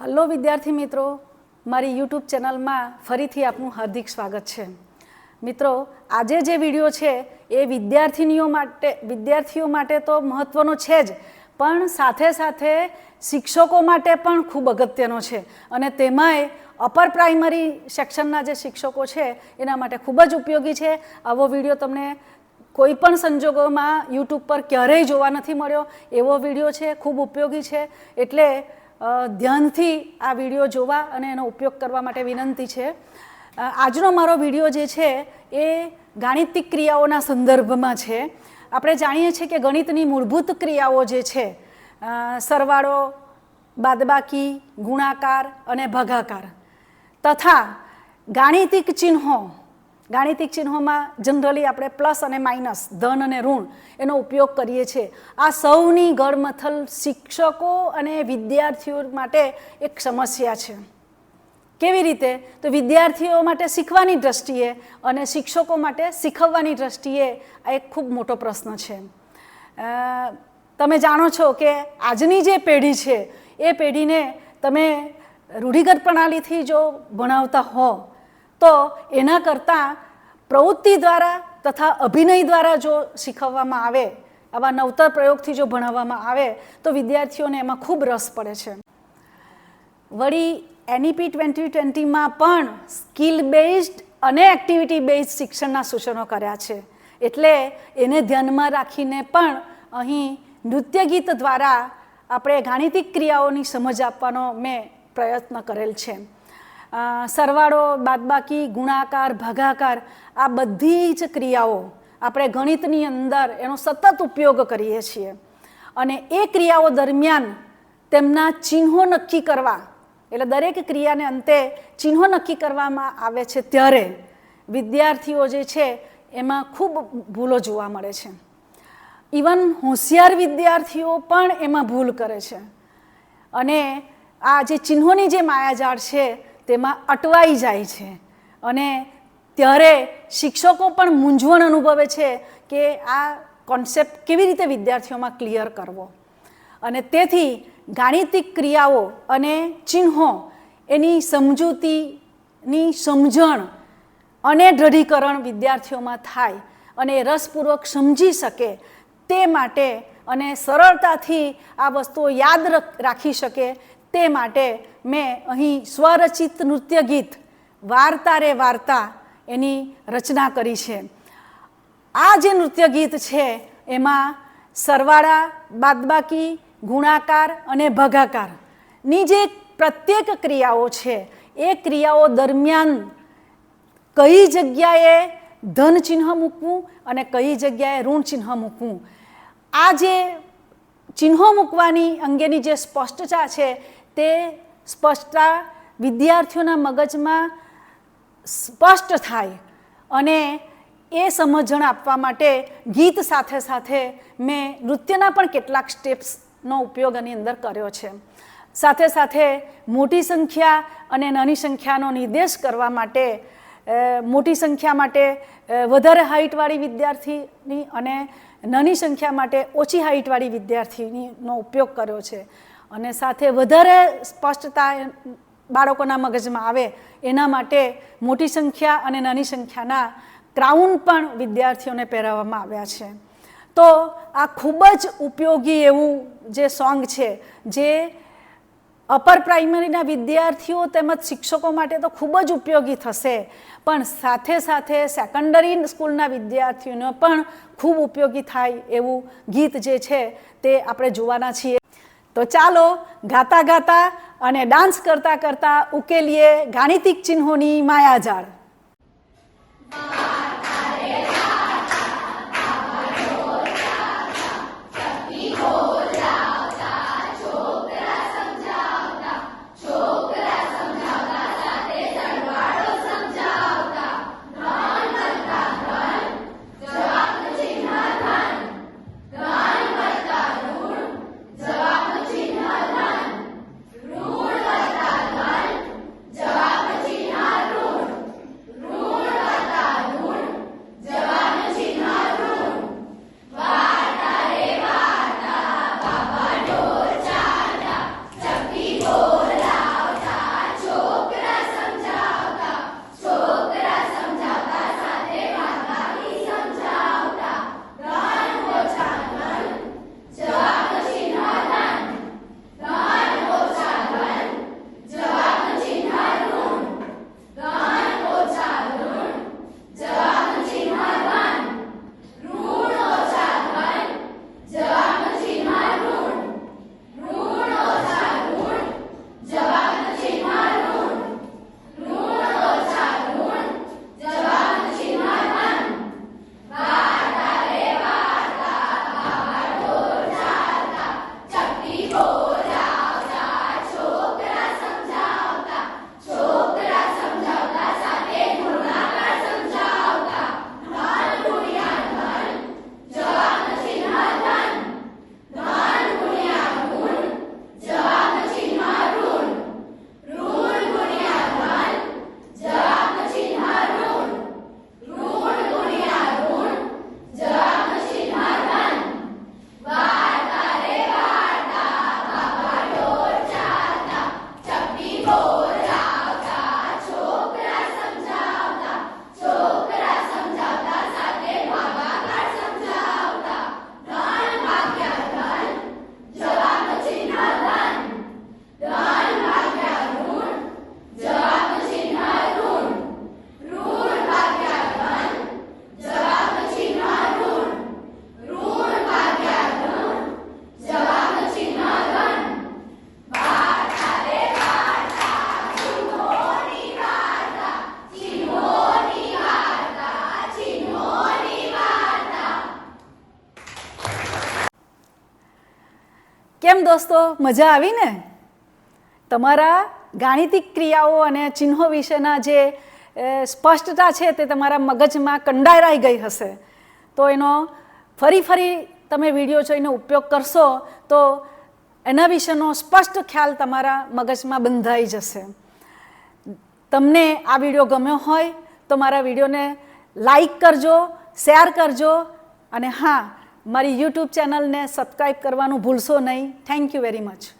Hello વિદ્યાર્થી મિત્રો, મારી યુટ્યુબ ચેનલમાં ફરીથી આપનું હાર્દિક સ્વાગત છે. મિત્રો, આજે જે વીડિયો છે એ વિદ્યાર્થીનીઓ માટે, વિદ્યાર્થીઓ માટે તો મહત્ત્વનો છે જ, પણ સાથે સાથે શિક્ષકો માટે પણ ખૂબ અગત્યનો છે. અને તેમાંય અપર પ્રાઇમરી સેક્શનના જે શિક્ષકો છે, એના માટે ખૂબ જ ઉપયોગી છે. આવો વીડિયો તમને કોઈ પણ સંજોગોમાં યુટ્યુબ પર ક્યારેય જોવા નથી મળ્યો. એવો વીડિયો છે, ખૂબ ઉપયોગી છે. એટલે ધ્યાનથી આ વીડિયો જોવા અને એનો ઉપયોગ કરવા માટે વિનંતી છે. આજનો મારો વીડિયો જે છે એ ગાણિતિક ક્રિયાઓના સંદર્ભમાં છે. આપણે જાણીએ છીએ કે ગણિતની મૂળભૂત ક્રિયાઓ જે છે સરવાળો, બાદબાકી, ગુણાકાર અને ભાગાકાર તથા ગાણિતિક ચિહ્નો ગાણિતિક ચિહ્નોમાં જનરલી આપણે પ્લસ અને માઇનસ, ધન અને ઋણ એનો ઉપયોગ કરીએ છીએ. આ સૌની ગળમથલ શિક્ષકો અને વિદ્યાર્થીઓ માટે એક સમસ્યા છે. કેવી રીતે? તો વિદ્યાર્થીઓ માટે શીખવાની દ્રષ્ટિએ અને શિક્ષકો માટે શીખવવાની દ્રષ્ટિએ આ એક ખૂબ મોટો પ્રશ્ન છે. તમે જાણો છો કે આજની જે પેઢી છે, એ પેઢીને તમે રૂઢિગત પ્રણાલીથી જો ભણાવતા હો તો એના કરતાં પ્રવૃત્તિ દ્વારા તથા અભિનય દ્વારા જો શીખવવામાં આવે, આવા નવતર પ્રયોગથી જો ભણાવવામાં આવે, તો વિદ્યાર્થીઓને એમાં ખૂબ રસ પડે છે. વળી એનઈપી ટ્વેન્ટી ટ્વેન્ટીમાં પણ સ્કિલ બેઝડ અને એક્ટિવિટી બેઝડ શિક્ષણના સૂચનો કર્યા છે. એટલે એને ધ્યાનમાં રાખીને પણ અહીં નૃત્ય ગીત દ્વારા આપણે ગાણિતિક ક્રિયાઓની સમજ આપવાનો મેં પ્રયત્ન કરેલ છે. સરવાળો, બાદબાકી, ગુણાકાર, ભાગાકાર, આ બધી જ ક્રિયાઓ આપણે ગણિતની અંદર એનો સતત ઉપયોગ કરીએ છીએ. અને એ ક્રિયાઓ દરમિયાન તેમના ચિહ્નો નક્કી કરવા, એટલે દરેક ક્રિયાને અંતે ચિહ્નો નક્કી કરવામાં આવે છે ત્યારે વિદ્યાર્થીઓ જે છે એમાં ખૂબ ભૂલો જોવા મળે છે. ઇવન હોશિયાર વિદ્યાર્થીઓ પણ એમાં ભૂલ કરે છે. અને આ જે ચિહ્નોની જે માયાજાળ છે તેમાં અટવાઈ જાય છે. અને ત્યારે શિક્ષકો પણ મૂંઝવણ અનુભવે છે કે આ કોન્સેપ્ટ કેવી રીતે વિદ્યાર્થીઓમાં ક્લિયર કરવો. અને તેથી ગાણિતિક ક્રિયાઓ અને ચિહ્નો એની સમજૂતીની સમજણ અને દૃઢીકરણ વિદ્યાર્થીઓમાં થાય અને રસપૂર્વક સમજી શકે તે માટે અને સરળતાથી આ વસ્તુઓ યાદ રાખી શકે તે માટે મેં અહીં સ્વરચિત નૃત્ય ગીત, વાર્તા રે વાર્તા, એની રચના કરી છે. આ જે નૃત્ય ગીત છે, એમાં સરવાળા, બાદબાકી, ગુણાકાર અને ભગાકારની જે પ્રત્યેક ક્રિયાઓ છે, એ ક્રિયાઓ દરમિયાન કઈ જગ્યાએ ધન ચિહ્ન મૂકવું અને કઈ જગ્યાએ ઋણ ચિહ્ન મૂકવું. આ જે ચિહ્નો મૂકવાની અંગેની જે સ્પષ્ટતા છે તે સ્પષ્ટતા વિદ્યાર્થીઓના મગજમાં સ્પષ્ટ થાય અને એ સમજણ આપવા માટે ગીત સાથે સાથે મેં નૃત્યના પણ કેટલાક સ્ટેપ્સનો ઉપયોગ આની અંદર કર્યો છે. સાથે સાથે મોટી સંખ્યા અને નાની સંખ્યાનો નિર્દેશ કરવા માટે મોટી સંખ્યા માટે વધારે હાઇટવાળી વિદ્યાર્થીની અને નાની સંખ્યા માટે ઓછી હાઇટવાળી વિદ્યાર્થીનીનો ઉપયોગ કર્યો છે. અને સાથે વધારે સ્પષ્ટતા બાળકોના મગજમાં આવે એના માટે મોટી સંખ્યા અને નાની સંખ્યાના ક્રાઉન પણ વિદ્યાર્થીઓને પહેરાવવામાં આવ્યા છે. તો આ ખૂબ જ ઉપયોગી એવું જે સોંગ છે, જે અપર પ્રાઇમરીના વિદ્યાર્થીઓ તેમજ શિક્ષકો માટે તો ખૂબ જ ઉપયોગી થશે, પણ સાથે સાથે સેકન્ડરી સ્કૂલના વિદ્યાર્થીઓને પણ ખૂબ ઉપયોગી થાય એવું ગીત જે છે તે આપણે જોવાના છીએ. તો ચાલો ગાતા ગાતા અને ડાન્સ કરતા કરતા ઉકેલીએ ગાણિતિક ચિહ્નોની માયાજાળ. કેમ દોસ્તો, મજા આવી ને? તમારા ગાણિતિક ક્રિયાઓ અને ચિહ્નો વિશેના જે સ્પષ્ટતા છે તે તમારા મગજમાં કંડારાઈ ગઈ હશે. તો એનો ફરી ફરી તમે વીડિયો જોઈને ઉપયોગ કરશો, તો એના વિશેનો સ્પષ્ટ ખ્યાલ તમારા મગજમાં બંધાઈ જશે. તમને આ વીડિયો ગમ્યો હોય તો મારા વિડીયોને લાઈક કરજો, શેર કરજો અને હા મારી યુટ્યુબ ચેનલને સબસ્ક્રાઈબ કરવાનું ભૂલશો નહીં. Thank you very much